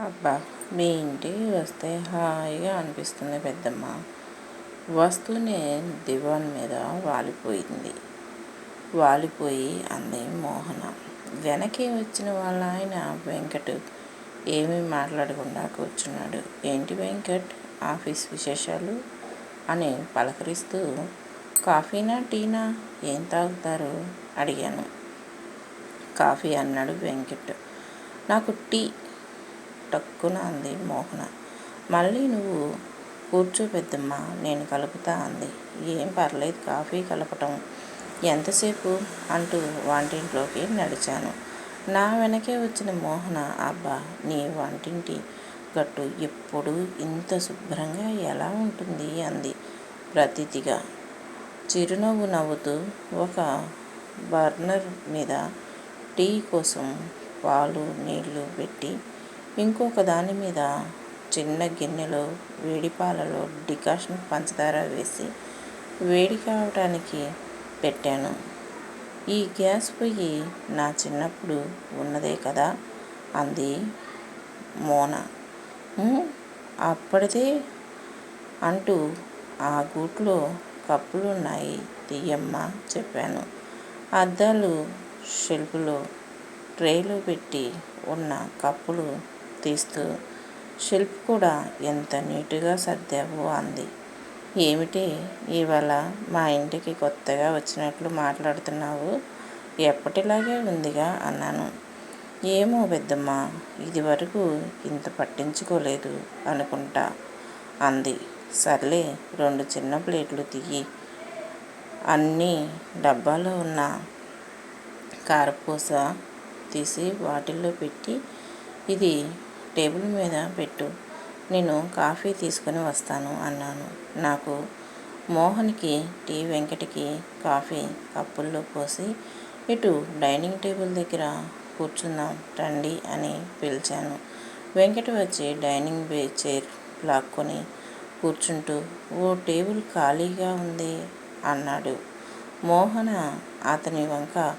అబ్బా మీ ఇంటికి వస్తే హాయిగా అనిపిస్తుంది పెద్దమ్మ. వస్తూనే దివాన్ మీద వాలిపోయింది. వాలిపోయి అంది మోహన. వెనకే వచ్చిన వాళ్ళ ఆయన వెంకట్ ఏమీ మాట్లాడకుండా కూర్చున్నాడు. ఏంటి వెంకట్? ఆఫీస్ విశేషాలు? అని పలకరిస్తూ కాఫీనా టీనా? ఏం తాగుతారు? అడిగాను. కాఫీ అన్నాడు వెంకట్. నాకు టీ టక్కున అంది మోహన. మళ్ళీ నువ్వు కూర్చో పెద్దమ్మా నేను కలుపుతా అంది. ఏం పర్లేదు కాఫీ కలపటం. ఎంతసేపు? అంటూ వంటింట్లోకి నడిచాను. నా వెనకే వచ్చిన మోహన అబ్బా నీ వంటింటి గట్టు ఎప్పుడు ఇంత శుభ్రంగా ఎలా ఉంటుంది? అంది ప్రతితిగా. చిరునవ్వు నవ్వుతూ ఒక బర్నర్ మీద టీ కోసం పాలు నీళ్ళు పెట్టి ఇంకొక దాని మీద చిన్న గిన్నెలో వేడి పాలలో డికాషన్ పంచదార వేసి వేడి కావటానికి పెట్టాను. ఈ గ్యాస్ పొయ్యి నా చిన్నప్పుడు ఉన్నదే కదా అంది మోన. అప్పటిదే అంటూ ఆ గూట్లో కప్పులున్నాయి తీయమ్మ చెప్పాను. అద్దాలు షెల్ఫ్లో ట్రేలో పెట్టి ఉన్న కప్పులు తీస్తూ షెల్ఫ్ కూడా ఎంత నీటుగా సర్దావు అంది. ఏమిటి? ఇవాళ మా ఇంటికి కొత్తగా వచ్చినట్లు మాట్లాడుతున్నావు? ఎప్పటిలాగే ఉందిగా అన్నాను. ఏమో పెద్దమ్మ ఇది వరకు ఇంత పట్టించుకోలేదు అనుకుంటా అంది. సర్లే రెండు చిన్న ప్లేట్లు తీయి. అన్నీ డబ్బాలో ఉన్న కారపూస తీసి వాటిల్లో పెట్టి ఇది టేబుల్ మీద పెట్టు. నేను కాఫీ తీసుకుని వస్తాను అన్నాను. నాకు మోహన్కి టీ వెంకటకి కాఫీ కప్పుల్లో పోసి ఇటు డైనింగ్ టేబుల్ దగ్గర కూర్చుందాం రండి అని పిలిచాను. వెంకట వచ్చి డైనింగ్ బే చైర్ లాక్కొని కూర్చుంటూ ఓ టేబుల్ ఖాళీగా ఉంది అన్నాడు. మోహన అతని వంక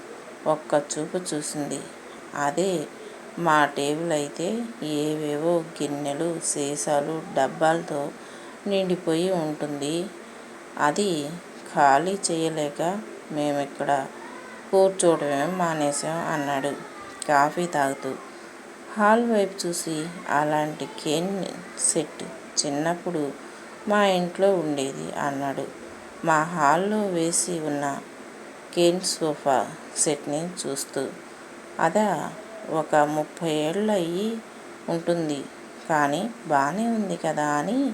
ఒక్క చూపు చూసింది. అదే మా టేబుల్ అయితే ఏవేవో గిన్నెలు సీసాలు డబ్బాలతో నిండిపోయి ఉంటుంది. అది ఖాళీ చేయలేక మేము ఇక్కడ కూర్చోవడమే మానేసాం అన్నాడు. కాఫీ తాగుతూ. హాల్ వైపు చూసి అలాంటి కేన్ సెట్ చిన్నప్పుడు మా ఇంట్లో ఉండేది అన్నాడు. మా హాల్లో వేసి ఉన్న కేన్ సోఫా సెట్ని చూస్తూ. అదా ఒక ముప్పై ఏళ్ళు అయ్యి ఉంటుంది. కానీ బాగానే ఉంది కదా అని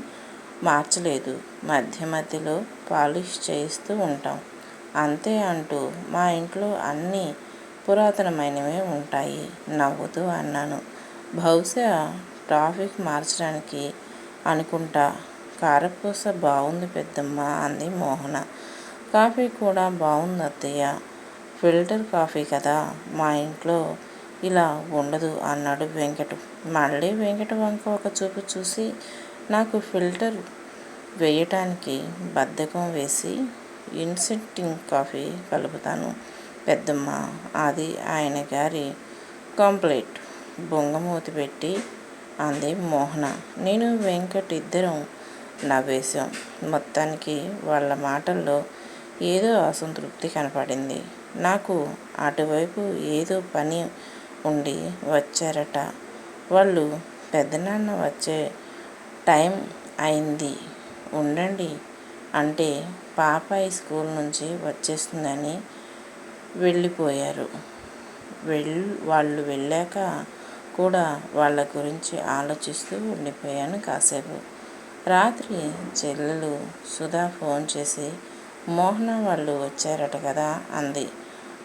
మార్చలేదు. మధ్య మధ్యలో పాలిష్ చేయిస్తూ ఉంటాం. అంతే అంటూ మా ఇంట్లో అన్నీ పురాతనమైనవే ఉంటాయి. నవ్వుతూ అన్నాను. బహుశా ట్రాఫిక్ మార్చడానికి అనుకుంటా. కారపూస బాగుంది పెద్దమ్మ అంది మోహన. కాఫీ కూడా బాగుంది అత్తయ్య ఫిల్టర్ కాఫీ కదా మా ఇంట్లో ఇలా ఉండదు అన్నాడు వెంకట. మళ్ళీ వెంకట వంక ఒక చూపు చూసి నాకు ఫిల్టర్ వేయటానికి బద్ధకం వేసి ఇన్సెంటింగ్ కాఫీ కలుపుతాను పెద్దమ్మ అది ఆయన గారి కంప్లైంట్. బొంగమూతి పెట్టి అంది మోహన. నేను వెంకట్ ఇద్దరం నవ్వేశాం. మొత్తానికి వాళ్ళ మాటల్లో ఏదో అసంతృప్తి కనపడింది. నాకు అటువైపు ఏదో పని ఉండి వచ్చారట. వాళ్ళు పెద్దనాన్న వచ్చే టైం అయింది. ఉండండి. అంటే పాపాయి స్కూల్ నుంచి వచ్చేస్తుందని వెళ్ళిపోయారు. వెళ్ వాళ్ళు వెళ్ళాక కూడా వాళ్ళ గురించి ఆలోచిస్తూ ఉండిపోయాను కాసేపు. రాత్రి చెల్లెలు సుధా ఫోన్ చేసి మోహన వాళ్ళు వచ్చారట కదా అంది.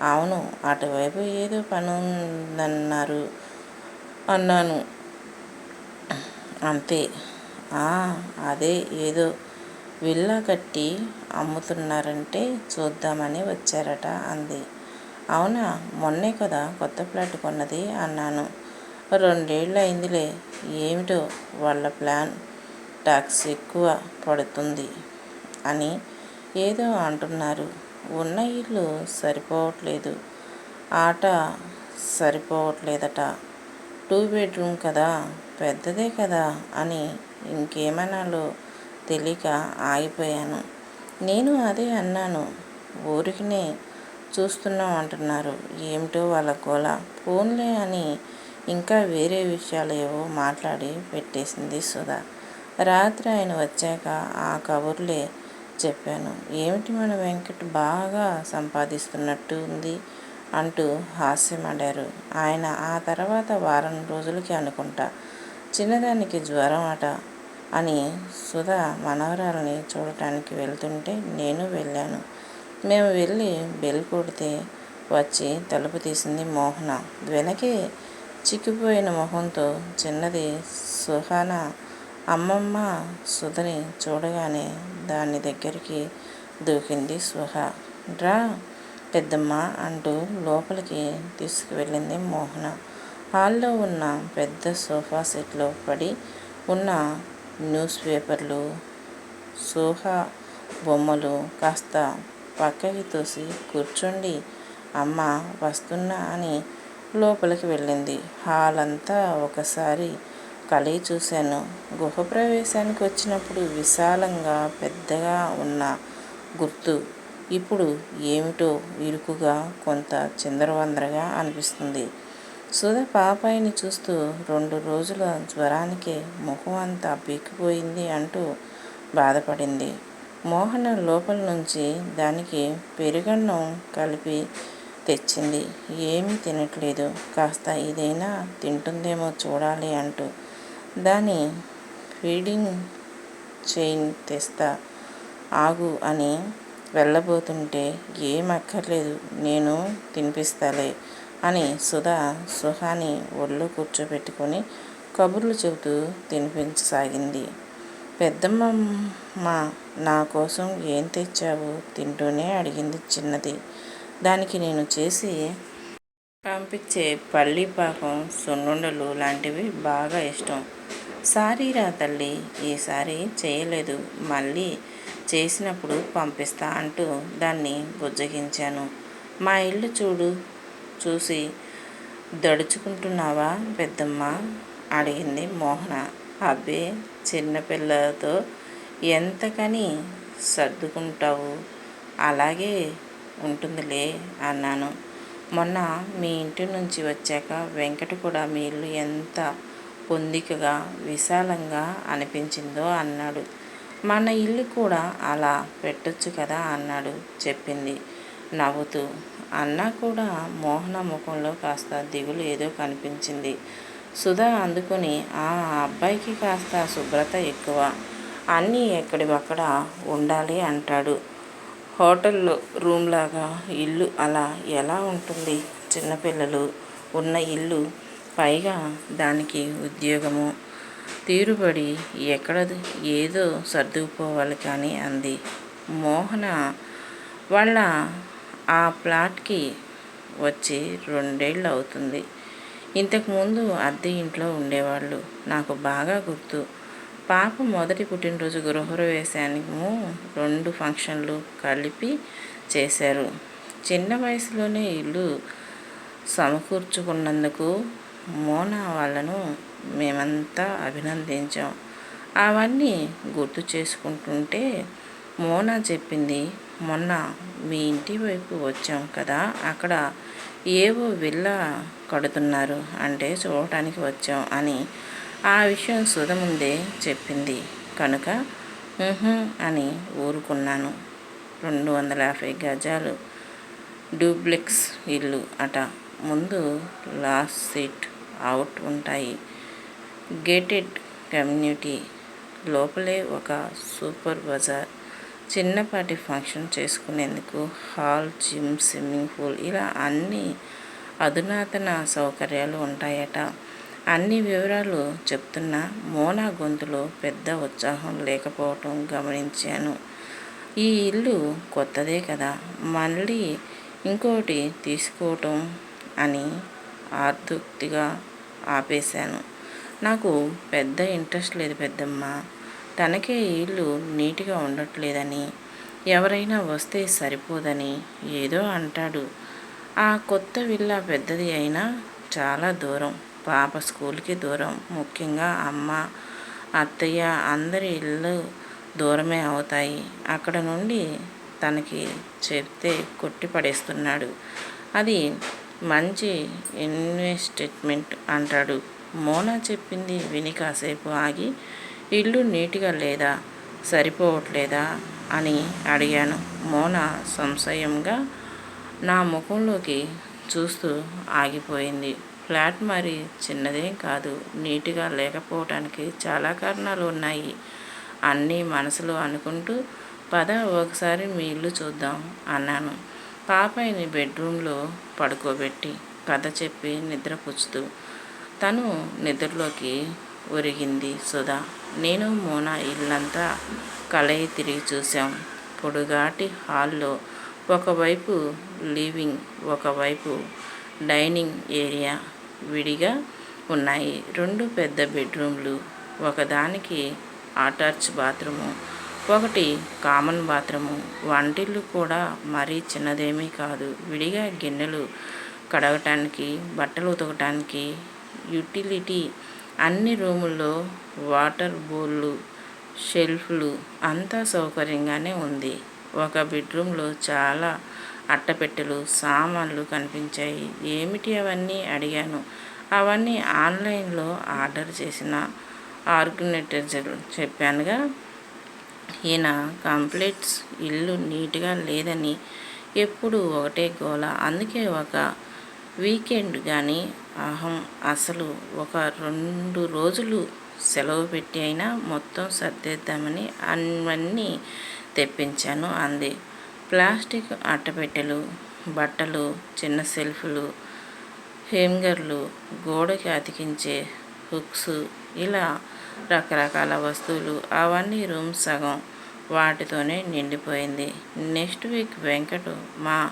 అవును అటువైపు ఏదో పని ఉందన్నారు అన్నాను. అంతే. అదే ఏదో విల్లా కట్టి అమ్ముతున్నారంటే చూద్దామని వచ్చారట అంది. అవునా మొన్నే కదా కొత్త ఫ్లాట్ కొన్నది అన్నాను. రెండేళ్ళు అయిందిలే ఏమిటో వాళ్ళ ప్లాన్. ట్యాక్స్ ఎక్కువ పడుతుంది అని ఏదో అంటున్నారు. ఉన్న ఇల్లు సరిపోవట్లేదు. ఆట సరిపోవట్లేదట. టూ బెడ్రూమ్ కదా పెద్దదే కదా అని ఇంకేమనాలో తెలియక ఆగిపోయాను. నేను అదే అన్నాను. ఊరికినే చూస్తున్నాం అంటున్నారు. ఏమిటో వాళ్ళ గోల. ఫోన్లే అని ఇంకా వేరే విషయాలు ఏవో మాట్లాడి పెట్టేసింది సుధా. రాత్రి ఆయన వచ్చాక ఆ కబుర్లే చెప్పాను. ఏమిటి మన వెంకట్ బాగా సంపాదిస్తున్నట్టు ఉంది? అంటూ హాస్యమాడారు ఆయన ఆ తర్వాత వారం రోజులకి అనుకుంటా. చిన్నదానికి జ్వరం అట అని సుధా మనవరాలని చూడటానికి వెళ్తుంటే నేను వెళ్ళాను. మేము వెళ్ళి బెల్ కొడితే వచ్చి తలుపు తీసింది మోహన. వెనకే చిక్కిపోయిన మొహంతో చిన్నది సుహానా అమ్మమ్మ సుధని చూడగానే దాని దగ్గరికి దూకింది సుహ డ్రా పెద్దమ్మ అంటూ లోపలికి తీసుకువెళ్ళింది మోహన. హాల్లో ఉన్న పెద్ద సోఫా సెట్లో పడి ఉన్న న్యూస్ పేపర్లు సోహా బొమ్మలు కాస్త పక్కకి తోసి కూర్చోండి అమ్మ వస్తున్నా అని లోపలికి వెళ్ళింది. హాల్ అంతా ఒకసారి కలయి చూశాను. గుహ ప్రవేశానికి వచ్చినప్పుడు విశాలంగా పెద్దగా ఉన్న గుర్తు. ఇప్పుడు ఏమిటో ఇరుకుగా కొంత చిందరవందరగా అనిపిస్తుంది. సుధ పాపాయిని చూస్తూ రెండు రోజుల జ్వరానికి ముఖం అంతా పీకిపోయింది అంటూ బాధపడింది. మోహన లోపల నుంచి దానికి పెరుగన్నం కలిపి తెచ్చింది. ఏమీ తినట్లేదు. కాస్త ఇదైనా తింటుందేమో చూడాలి అంటూ దాని ఫీడింగ్ చైన్ తెస్తా ఆగు అని వెళ్ళబోతుంటే ఏం అక్కర్లేదు నేను తినిపిస్తాలే అని సుధా సుహాని ఒళ్ళు కూర్చోబెట్టుకొని కబుర్లు చెబుతూ తినిపించసాగింది. పెద్దమ్మ నా కోసం ఏం తెచ్చావు? తింటూనే అడిగింది చిన్నది. దానికి నేను చేసి పంపించే పల్లి పాకం సున్నుండలు లాంటివి బాగా ఇష్టం. సారీరా తల్లి ఈసారి చేయలేదు. మళ్ళీ చేసినప్పుడు పంపిస్తా అంటూ దాన్ని బుజ్జగించాను. మా ఇల్లు చూడు చూసి దడుచుకుంటున్నావా పెద్దమ్మ? అడిగింది మోహన. అబ్బే చిన్నపిల్లలతో ఎంతకని సర్దుకుంటావు? అలాగే ఉంటుందిలే అన్నాను. మొన్న మీ ఇంటి నుంచి వచ్చాక వెంకట కూడా మీ ఇల్లు ఎంత పొందికగా విశాలంగా అనిపించిందో అన్నాడు. మన ఇల్లు కూడా అలా పెట్టొచ్చు కదా అన్నాడు చెప్పింది. నవ్వుతూ. అన్నా కూడా మోహన ముఖంలో కాస్త దిగులు ఏదో కనిపించింది. సుధా అందుకుని ఆ అబ్బాయికి కాస్త శుభ్రత ఎక్కువ. అన్నీ ఎక్కడివక్కడ ఉండాలి అంటాడు. హోటల్లో రూమ్ లాగా ఇల్లు అలా ఎలా ఉంటుంది? చిన్నపిల్లలు ఉన్న ఇల్లు పైగా దానికి ఉద్యోగము. తీరుబడి ఎక్కడ ఏదో సర్దుకుపోవాలి కానీ అంది. మోహన వాళ్ళ ఆ ప్లాట్కి వచ్చి రెండేళ్ళు అవుతుంది. ఇంతకుముందు అద్దె ఇంట్లో ఉండేవాళ్ళు. నాకు బాగా గుర్తు. పాప మొదటి పుట్టినరోజు గృహప్రవేశానికి రెండు ఫంక్షన్లు కలిపి చేశారు. చిన్న వయసులోనే ఇల్లు సమకూర్చుకున్నందుకు మోనా వాళ్ళను మేమంతా అభినందించాం. అవన్నీ గుర్తు చేసుకుంటుంటే మోనా చెప్పింది మొన్న మీ ఇంటి వైపు వచ్చాం కదా అక్కడ ఏవో విల్ల కడుతున్నారు అంటే చూడటానికి వచ్చాం అని ఆ విషయం సుధ ముందే చెప్పింది. కనుక అని ఊరుకున్నాను. రెండు వందల యాభై గజాలు డూప్లెక్స్ ఇల్లు అట. ముందు లాస్ట్ సీట్ అవుట్ ఉంటాయి. గేటెడ్ కమ్యూనిటీ లోపలే ఒక సూపర్ బజార్. చిన్నపాటి ఫంక్షన్ చేసుకునేందుకు హాల్ జిమ్ స్విమ్మింగ్ పూల్ ఇలా అన్ని అధునాతన సౌకర్యాలు ఉంటాయట. అన్ని వివరాలు చెప్తున్న మోనా గొంతులో పెద్ద ఉత్సాహం లేకపోవటం గమనించాను. ఈ ఇల్లు కొత్తదే కదా మళ్ళీ ఇంకోటి తీసుకోవటం అని ఆర్దుక్తిగా ఆపేశాను. నాకు పెద్ద ఇంట్రెస్ట్ లేదు పెద్దమ్మ. తనకే ఇల్లు నీట్గా ఉండట్లేదని ఎవరైనా వస్తే సరిపోదని ఏదో అంటాడు. ఆ కొత్త విల్లా పెద్దది అయినా చాలా దూరం. పాప స్కూల్కి దూరం. ముఖ్యంగా అమ్మ అత్తయ్య అందరి ఇల్లు దూరమే అవుతాయి. అక్కడ నుండి తనకి చెప్తే కొట్టి పడేస్తున్నాడు. అది మంచి ఇన్వెస్ట్మెంట్ అంటాడు. మోనా చెప్పింది విని కాసేపు ఆగి ఇల్లు నీట్గా లేదా సరిపోవట్లేదా అని అడిగాను. మోనా సంశయంగా నా ముఖంలోకి చూస్తూ ఆగిపోయింది. ఫ్లాట్ మరి చిన్నదేం కాదు. నీట్గా లేకపోవటానికి చాలా కారణాలు ఉన్నాయి. అన్నీ మనసులో అనుకుంటూ పద ఒకసారి మీ ఇల్లు చూద్దాం అన్నాను. పాపయ్యని బెడ్రూమ్లో పడుకోబెట్టి కథ చెప్పి నిద్రపుచ్చుతూ తను నిద్రలోకి ఒరిగింది. సుధా నేను మోనా ఇల్లంతా కలయి తిరిగి చూశాం. పొడుగాటి హాల్లో ఒకవైపు లివింగ్ ఒకవైపు డైనింగ్ ఏరియా. విడిగా ఉన్నాయి. రెండు పెద్ద బెడ్రూమ్లు ఒకదానికి అటాచ్ బాత్రూము ఒకటి కామన్ బాత్రూము. వంటిల్లు కూడా మరీ చిన్నదేమీ కాదు. విడిగా గిన్నెలు కడగటానికి బట్టలు ఉతకటానికి యూటిలిటీ అన్ని రూముల్లో వాటర్ బోర్లు షెల్ఫ్లు అంతా సౌకర్యంగానే ఉంది. ఒక బెడ్రూమ్లో చాలా అట్టపెట్టెలు సామాన్లు కనిపించాయి. ఏమిటి అవన్నీ? అడిగాను. అవన్నీ ఆన్లైన్లో ఆర్డర్ చేసిన ఆర్గనైజర్ చెప్పానుగా. ఈయన కంప్లీట్స్ ఇల్లు నీట్గా లేదని ఎప్పుడు ఒకటే గోల. అందుకే ఒక వీకెండ్ కానీ అహం అసలు ఒక రెండు రోజులు సెలవు పెట్టి అయినా మొత్తం సర్దేద్దామని అన్నీ తెప్పించాను అంది. ప్లాస్టిక్ అట్టపెట్టెలు బట్టలు చిన్న సెల్ఫ్లు హేంగర్లు గోడకి అతికించే హుక్స్ ఇలా రకరకాల వస్తువులు అవన్నీ రూమ్ సగం వాటితోనే నిండిపోయింది. నెక్స్ట్ వీక్ వెంకటు మా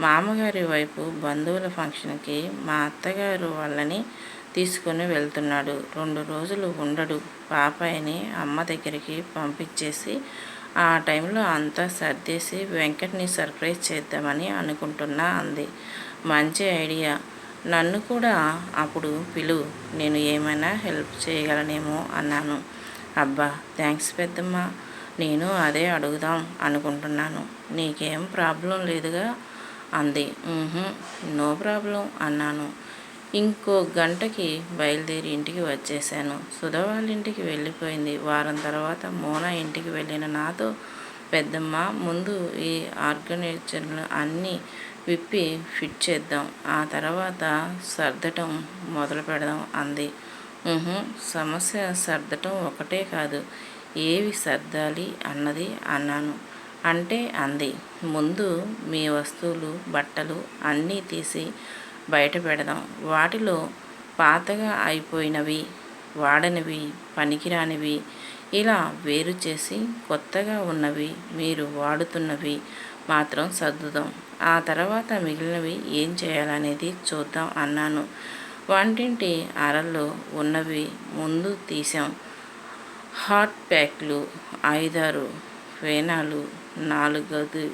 మామగారి వైపు బంధువుల ఫంక్షన్కి మా అత్తగారు వాళ్ళని తీసుకొని వెళ్తున్నాడు. రెండు రోజులు ఉండడు. పాపాయిని అమ్మ దగ్గరికి పంపించేసి ఆ టైంలో అంతా సర్దేసి వెంకట్ని సర్ప్రైజ్ చేద్దామని అనుకుంటున్నా అంది. మంచి ఐడియా. నన్ను కూడా అప్పుడు పిలు నేను ఏమైనా హెల్ప్ చేయగలనేమో అన్నాను. అబ్బా థ్యాంక్స్ పెద్దమ్మ. నేను అదే అడుగుదాం అనుకుంటున్నాను. నీకేం ప్రాబ్లం లేదుగా? అంది. నో ప్రాబ్లం అన్నాను. ఇంకో గంటకి బయలుదేరి ఇంటికి వచ్చేసాను సుధా వాళ్ళ ఇంటికి వెళ్ళిపోయింది. వారం తర్వాత మోనా ఇంటికి వెళ్ళిన నాతో పెద్దమ్మ ముందు ఈ ఆర్గనైజర్లు అన్నీ విప్పి ఫిట్ చేద్దాం. ఆ తర్వాత సర్దటం మొదలు పెడదాం అంది. సమస్య సర్దటం ఒకటే కాదు ఏవి సర్దాలి అన్నది అన్నాను. అంటే అంది ముందు మీ వస్తువులు బట్టలు అన్నీ తీసి బయట పెడదాం. వాటిలో పాతగా అయిపోయినవి వాడనివి పనికిరానివి ఇలా వేరు చేసి కొత్తగా ఉన్నవి మీరు వాడుతున్నవి మాత్రం సర్దుదాం. ఆ తర్వాత మిగిలినవి ఏం చేయాలనేది చూద్దాం అన్నాను. వంటింటి అరల్లో ఉన్నవి ముందు తీసాం హాట్ ప్యాక్లు ఐదారు ఫేనాలు నాలుగది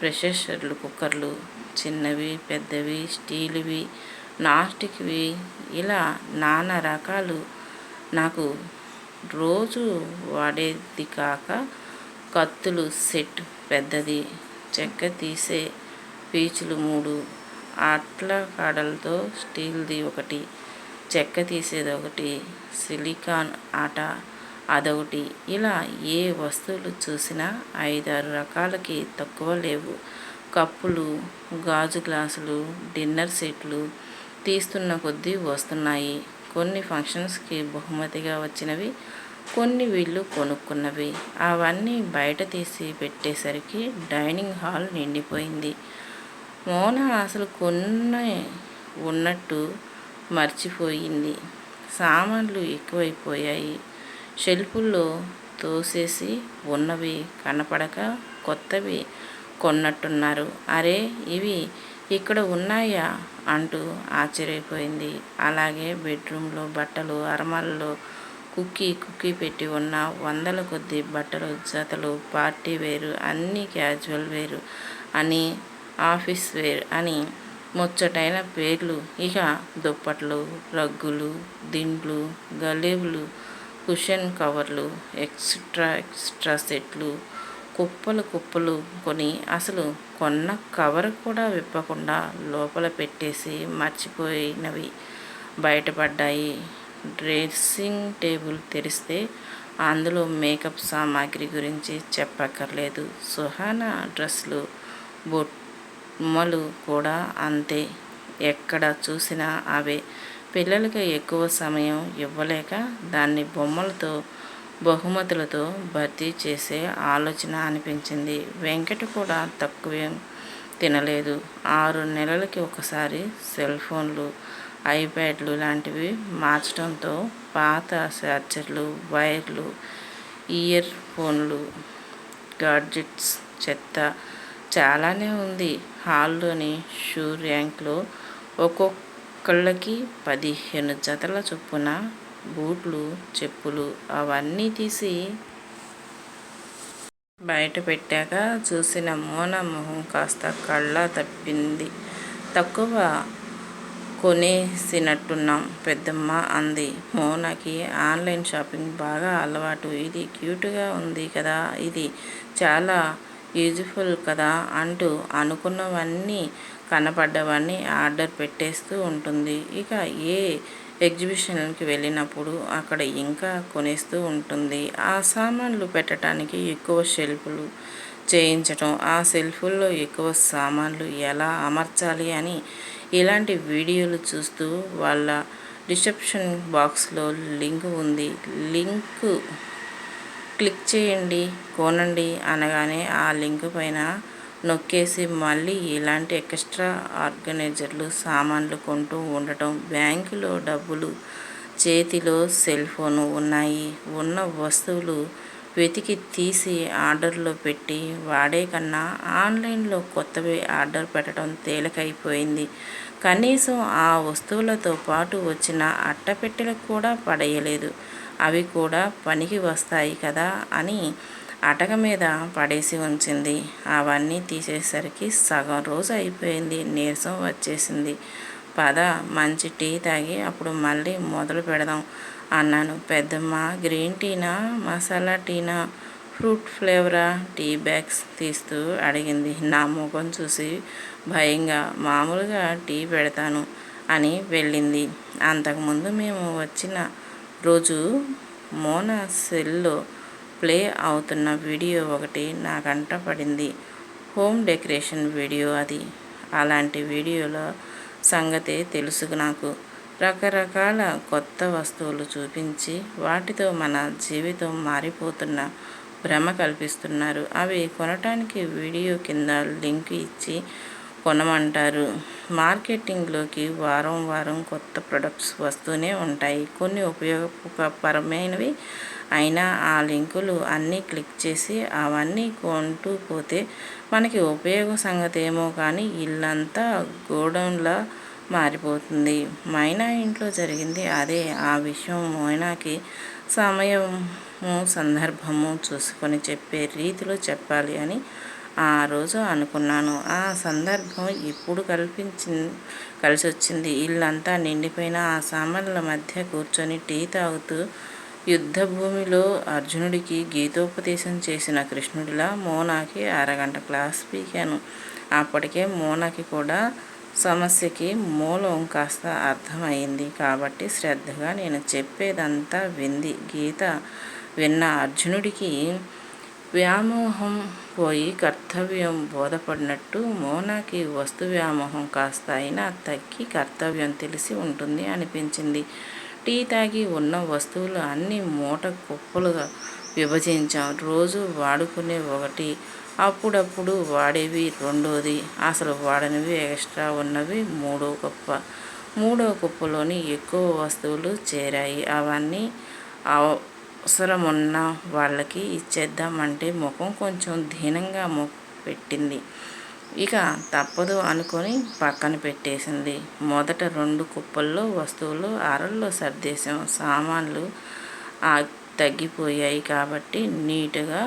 ప్రెషర్లు కుక్కర్లు చిన్నవి పెద్దవి స్టీల్వి నాస్టిక్వి ఇలా నానా రకాలు నాకు రోజు వాడేది కాక కత్తులు సెట్ పెద్దది చెక్క తీసే పీచులు మూడు అట్ల కాడలతో స్టీల్ది ఒకటి చెక్క తీసేది ఒకటి సిలికాన్ ఆట అదొకటి. ఇలా ఏ వస్తువులు చూసినా ఐదారు రకాలకి తక్కువ లేవు. కప్పులు గాజు గ్లాసులు డిన్నర్ సెట్లు తీస్తున్న కొద్దీ వస్తున్నాయి. కొన్ని ఫంక్షన్స్కి బహుమతిగా వచ్చినవి కొన్ని వీళ్ళు కొనుక్కున్నవి. అవన్నీ బయట తీసి పెట్టేసరికి డైనింగ్ హాల్ నిండిపోయింది. మోన అసలు కొన్ని ఉన్నట్టు మర్చిపోయింది. సామాన్లు ఎక్కువైపోయాయి. షెల్ఫుల్లో తోసేసి ఉన్నవి కనపడక కొత్తవి కొన్నట్టున్నారు. అరే ఇవి ఇక్కడ ఉన్నాయా? అంటూ ఆశ్చర్యపోయింది. అలాగే బెడ్రూమ్లో బట్టలు అరమాలలో కుక్కీ కుక్కీ పెట్టి ఉన్న వందల కొద్ది బట్టలు జతలు పార్టీ వేరు అన్నీ క్యాజువల్ వేరు అని ఆఫీస్ వేర్ అని ముచ్చటైన పేర్లు. ఇక దుప్పట్లు రగ్గులు దిండ్లు గలేబులు కుషన్ కవర్లు ఎక్స్ట్రా ఎక్స్ట్రా సెట్లు కుప్పలు కుప్పలు కొని అసలు కొన్న కవర్ కూడా విప్పకుండా లోపల పెట్టేసి మర్చిపోయినవి. బయటపడ్డాయి. డ్రెస్సింగ్ టేబుల్ తెరిస్తే అందులో మేకప్ సామాగ్రి గురించి చెప్పక్కర్లేదు. సుహానా డ్రెస్సులు బొమ్మలు కూడా అంతే. ఎక్కడ చూసినా అవే. పిల్లలకి ఎక్కువ సమయం ఇవ్వలేక దాన్ని బొమ్మలతో బహుమతులతో భర్తీ చేసే ఆలోచన అనిపించింది. వెంకట కూడా తక్కువే తినలేదు. ఆరు నెలలకి ఒకసారి సెల్ ఫోన్లు ఐప్యాడ్లు లాంటివి మార్చడంతో పాత చార్జర్లు వైర్లు ఇయర్ ఫోన్లు గాడ్జెట్స్ చెత్త చాలానే ఉంది. హాల్లోని షూ ర్యాంక్లో ఒక్కొక్క కళ్ళకి పదిహేను జతల చొప్పున బూట్లు చెప్పులు అవన్నీ తీసి బయట పెట్టాక చూసిన మోన మొహం కాస్త కళ్ళ తప్పింది. తక్కువ కొనేసినట్టున్నాం పెద్దమ్మ అంది. మోనాకి ఆన్లైన్ షాపింగ్ బాగా అలవాటు. ఇది క్యూట్గా ఉంది కదా ఇది చాలా యూజ్ఫుల్ కదా అంటూ అనుకున్నవన్నీ కనపడ్డవన్నీ ఆర్డర్ పెట్టేస్తూ ఉంటుంది. ఇక ఏ ఎగ్జిబిషన్కి వెళ్ళినప్పుడు అక్కడ ఇంకా కొనేస్తూ ఉంటుంది. ఆ సామాన్లు పెట్టడానికి ఎక్కువ షెల్ఫ్లు చేయించటం ఆ సెల్ఫుల్లో ఎక్కువ సామాన్లు ఎలా అమర్చాలి అని ఇలాంటి వీడియోలు చూస్తూ వాళ్ళ డిస్క్రిప్షన్ బాక్స్లో లింక్ ఉంది. లింక్ క్లిక్ చేయండి కొనండి అనగానే ఆ లింక్ పైన నొక్కేసి మళ్ళీ ఇలాంటి ఎక్స్ట్రా ఆర్గనైజర్లు సామాన్లు కొంటూ ఉండటం బ్యాంకులో డబ్బులు చేతిలో సెల్ ఫోను ఉన్నాయి. ఉన్న వస్తువులు వెతికి తీసి ఆర్డర్లో పెట్టి వాడే కన్నా ఆన్లైన్లో కొత్తవి ఆర్డర్ పెట్టడం తేలికైపోయింది. కనీసం ఆ వస్తువులతో పాటు వచ్చిన అట్టపెట్టెలకు కూడా పడేయలేదు. అవి కూడా పనికి వస్తాయి కదా అని అటక మీద పడేసి ఉంచింది. అవన్నీ తీసేసరికి సగం రోజు అయిపోయింది. నీరసం వచ్చేసింది. పద మంచి టీ తాగి అప్పుడు మళ్ళీ మొదలు పెడదాం అన్నాను. పెద్దమ్మ గ్రీన్ టీనా మసాలా టీనా ఫ్రూట్ ఫ్లేవరా? టీ బ్యాగ్స్ తీస్తూ అడిగింది. నా ముఖం చూసి భయంగా మామూలుగా టీ పెడతాను అని వెళ్ళింది. అంతకుముందు మేము వచ్చిన రోజు మోనా సెల్లో ప్లే అవుతున్న వీడియో ఒకటి నా కంట పడింది. హోమ్ డెకరేషన్ వీడియో అది. అలాంటి వీడియోల సంగతే తెలుసు నాకు. రకరకాల కొత్త వస్తువులు చూపించి వాటితో మన జీవితం మారిపోతున్న భ్రమ కల్పిస్తున్నారు. అవి కొనటానికి వీడియో కింద లింక్ ఇచ్చి కొనమంటారు. మార్కెటింగ్లోకి వారం వారం కొత్త ప్రొడక్ట్స్ వస్తూనే ఉంటాయి. కొన్ని ఉపయోగపరమైనవి అయినా ఆ లింకులు అన్నీ క్లిక్ చేసి అవన్నీ కొంటూ పోతే మనకి ఉపయోగ సంగతి ఏమో కానీ ఇల్లంతా గోడౌన్లా మారిపోతుంది. మైనా ఇంట్లో జరిగింది అదే. ఆ విషయం మైనాకి సమయము సందర్భము చూసుకొని చెప్పే రీతిలో చెప్పాలి అని ఆ రోజు అనుకున్నాను. ఆ సందర్భం ఇప్పుడు కల్పించి కలిసి వచ్చింది ఇల్లంతా నిండిపోయిన ఆ సామాన్ల మధ్య కూర్చొని టీ తాగుతూ యుద్ధభూమిలో అర్జునుడికి గీతోపదేశం చేసిన కృష్ణుడిలా మోనాకి అరగంట క్లాస్ పీకాను. అప్పటికే మోనాకి కూడా సమస్యకి మూలం కాస్త అర్థమైంది కాబట్టి శ్రద్ధగా నేను చెప్పేదంతా వింది. గీత విన్న అర్జునుడికి వ్యామోహం పోయి కర్తవ్యం బోధపడినట్టు మోనాకి వస్తు వ్యామోహం కాస్త అయినా తగ్గి కర్తవ్యం తెలిసి ఉంటుంది అనిపించింది. టీ తాగి ఉన్న వస్తువులు అన్నీ మూట కుప్పలుగా విభజించాం. రోజు వాడుకునే ఒకటి అప్పుడప్పుడు వాడేవి రెండోది. అసలు వాడనివి ఎక్స్ట్రా ఉన్నవి మూడో కుప్ప. మూడో కుప్పలోని ఎక్కువ వస్తువులు చేరాయి. అవన్నీ అవసరం ఉన్న వాళ్ళకి ఇచ్చేద్దామంటే ముఖం కొంచెం దీనంగా పెట్టింది. ఇక తప్పదు అనుకొని పక్కన పెట్టేసింది. మొదట రెండు కుప్పల్లో వస్తువులు అరల్లో సర్దేశాం. సామాన్లు తగ్గిపోయాయి కాబట్టి నీటుగా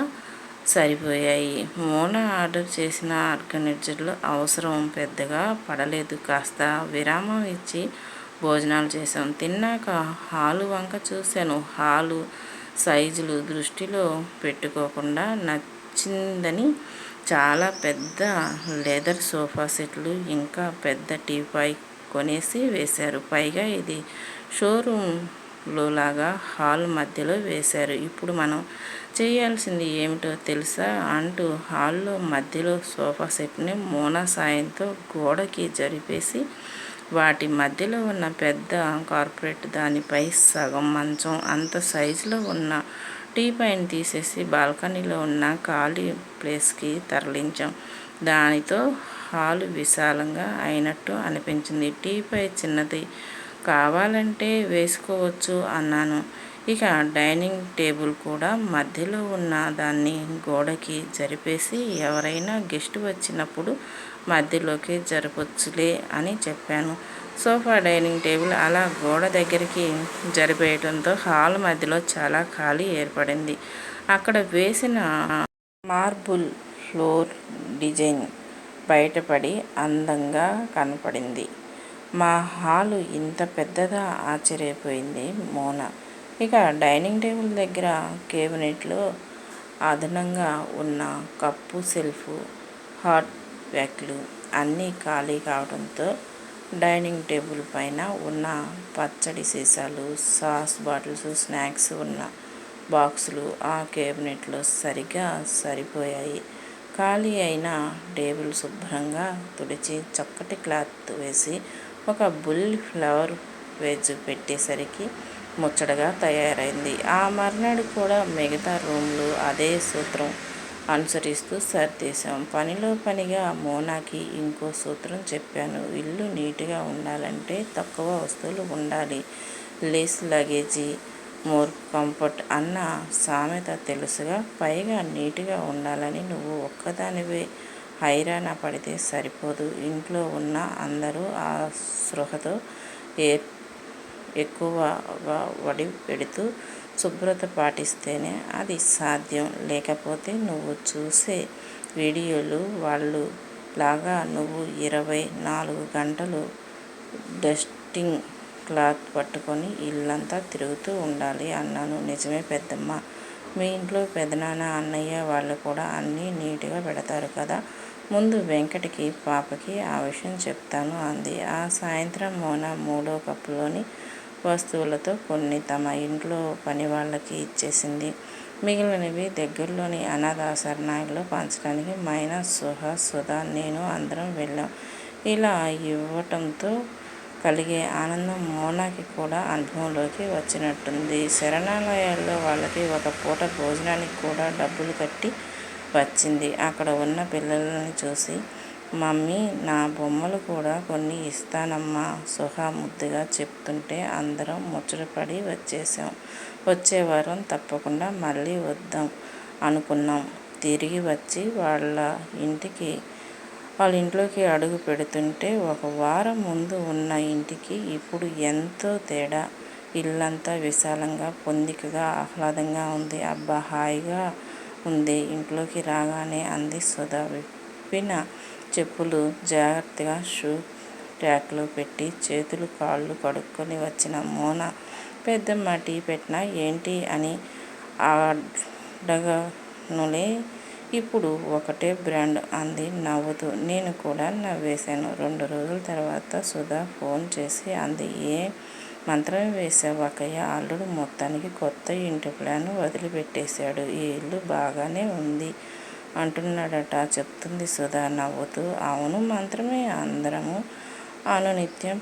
సరిపోయాయి. మోన ఆర్డర్ చేసిన ఆర్గనైజర్లు అవసరం పెద్దగా పడలేదు. కాస్త విరామం ఇచ్చి భోజనాలు చేసాం తిన్నాక హాలు వంక చూశాను. హాలు సైజులు దృష్టిలో పెట్టుకోకుండా నచ్చిందని చాలా పెద్ద లెదర్ సోఫా సెట్లు ఇంకా పెద్ద టీపాయ్ కొనేసి వేశారు. పైగా ఇది షోరూంలో లాగా హాల్ మధ్యలో వేశారు. ఇప్పుడు మనం చేయాల్సింది ఏమిటో తెలుసా అంటూ హాల్లో మధ్యలో సోఫా సెట్ని మోనా సాయంతో గోడకి జరిపేసి వాటి మధ్యలో ఉన్న పెద్ద కార్పొరేట్ దానిపై సగం మంచం అంత సైజులో ఉన్న టీ పైన తీసేసి బాల్కనీలో ఉన్న ఖాళీ ప్లేస్కి తరలించాం. దానితో హాలు విశాలంగా అయినట్టు అనిపించింది. టీపై చిన్నది కావాలంటే వేసుకోవచ్చు అన్నాను. ఇక డైనింగ్ టేబుల్ కూడా మధ్యలో ఉన్న దాన్ని గోడకి జరిపేసి ఎవరైనా గెస్ట్ వచ్చినప్పుడు మధ్యలోకి జరపచ్చులే అని చెప్పాను. సోఫా డైనింగ్ టేబుల్ అలా గోడ దగ్గరికి జరిపేయడంతో హాల్ మధ్యలో చాలా ఖాళీ ఏర్పడింది. అక్కడ వేసిన మార్బుల్ ఫ్లోర్ డిజైన్ బయటపడి అందంగా కనపడింది. మా హాలు ఇంత పెద్దగా ఆశ్చర్యపోయింది మోన. ఇక డైనింగ్ టేబుల్ దగ్గర కేబినెట్లో అదనంగా ఉన్న కప్పు సెల్ఫ్ హాట్ బ్యాగ్లు అన్నీ ఖాళీ కావడంతో డైనింగ్ టేబుల్ పైన ఉన్న పచ్చడి సీసాలు సాస్ బాటిల్స్ స్నాక్స్ ఉన్న బాక్సులు ఆ కేబినెట్లో సరిగ్గా సరిపోయాయి. ఖాళీ అయిన టేబుల్ శుభ్రంగా తుడిచి చక్కటి క్లాత్ వేసి ఒక బుల్ ఫ్లవర్ వేజ్ పెట్టేసరికి ముచ్చటగా తయారైంది. ఆ మర్నాడు కూడా మిగతా రూమ్లు అదే సూత్రం. అనుసరిస్తూ సర్దేశాం పనిలో పనిగా మోనాకి ఇంకో సూత్రం చెప్పాను. ఇల్లు నీట్గా ఉండాలంటే తక్కువ వస్తువులు ఉండాలి. లేస్ లగేజీ మోర్ కంఫర్ట్ అన్న సామెత తెలుసుగా. పైగా నీట్గా ఉండాలని నువ్వు ఒక్కదానివే హైరాణ పడితే సరిపోదు. ఇంట్లో ఉన్న అందరూ ఆ స్పృహతో ఏ ఎక్కువగా వడి పెడుతూ శుభ్రత పాటిస్తేనే అది సాధ్యం. లేకపోతే నువ్వు చూసే వీడియోలు వాళ్ళు లాగా నువ్వు ఇరవై నాలుగు గంటలు డస్టింగ్ క్లాత్ పట్టుకొని ఇల్లంతా తిరుగుతూ ఉండాలి అన్నాను. నిజమే పెద్దమ్మ. మీ ఇంట్లో పెదనాన్న అన్నయ్య వాళ్ళు కూడా అన్నీ నీట్గా పెడతారు కదా. ముందు వెంకటికి పాపకి ఆ విషయం చెప్తాను అంది. ఆ సాయంత్రం మోన మూడో కప్పులోని వస్తువులతో కొన్ని తమ ఇంట్లో పని వాళ్ళకి ఇచ్చేసింది. మిగిలినవి దగ్గరలోని అనాథాశరణాల్లో పంచడానికి మైనా సుహ సుధా నేను అందరం వెళ్ళాం. ఇలా ఇవ్వటంతో కలిగే ఆనందం మోనాకి కూడా అనుభవంలోకి వచ్చినట్టుంది. శరణాలయాల్లో వాళ్ళకి ఒక పూట భోజనానికి కూడా డబ్బులు కట్టి వచ్చింది. అక్కడ ఉన్న పిల్లలని చూసి మమ్మీ నా బొమ్మలు కూడా కొన్ని ఇస్తానమ్మా సుహా ముద్దుగా చెప్తుంటే అందరం ముచ్చటపడి వచ్చేసాం. వచ్చే వారం తప్పకుండా మళ్ళీ వద్దాం అనుకున్నాం. తిరిగి వచ్చి వాళ్ళ ఇంటికి వాళ్ళ ఇంట్లోకి అడుగు పెడుతుంటే ఒక వారం ముందు ఉన్న ఇంటికి ఇప్పుడు ఎంతో తేడా. ఇల్లంతా విశాలంగా పొందికగా ఆహ్లాదంగా ఉంది. అబ్బా హాయిగా ఉంది. ఇంట్లోకి రాగానే అంది సుధా విప్పిన చెప్పులు జాగ్రత్తగా షూ ర్యాక్లో పెట్టి చేతులు కాళ్ళు కడుక్కొని వచ్చిన మోన పెద్దమ్మ టీ పెట్టిన? ఏంటి? అని అడగనులే. ఇప్పుడు ఒకటే బ్రాండ్ అంది నవ్వుతూ. నేను కూడా నవ్వేశాను. రెండు రోజుల తర్వాత సుధా ఫోన్ చేసి అంది ఏ మంత్రం వేసావు అక్కయ్య? అల్లుడు మొత్తానికి కొత్త ఇంటి ప్లాన్ వదిలిపెట్టేశాడు. ఈ ఇల్లు బాగానే ఉంది. అంటున్నాడట. చెప్తుంది సుధా. నవ్వుతూ అవును మంత్రమే. అందరము అనునిత్యం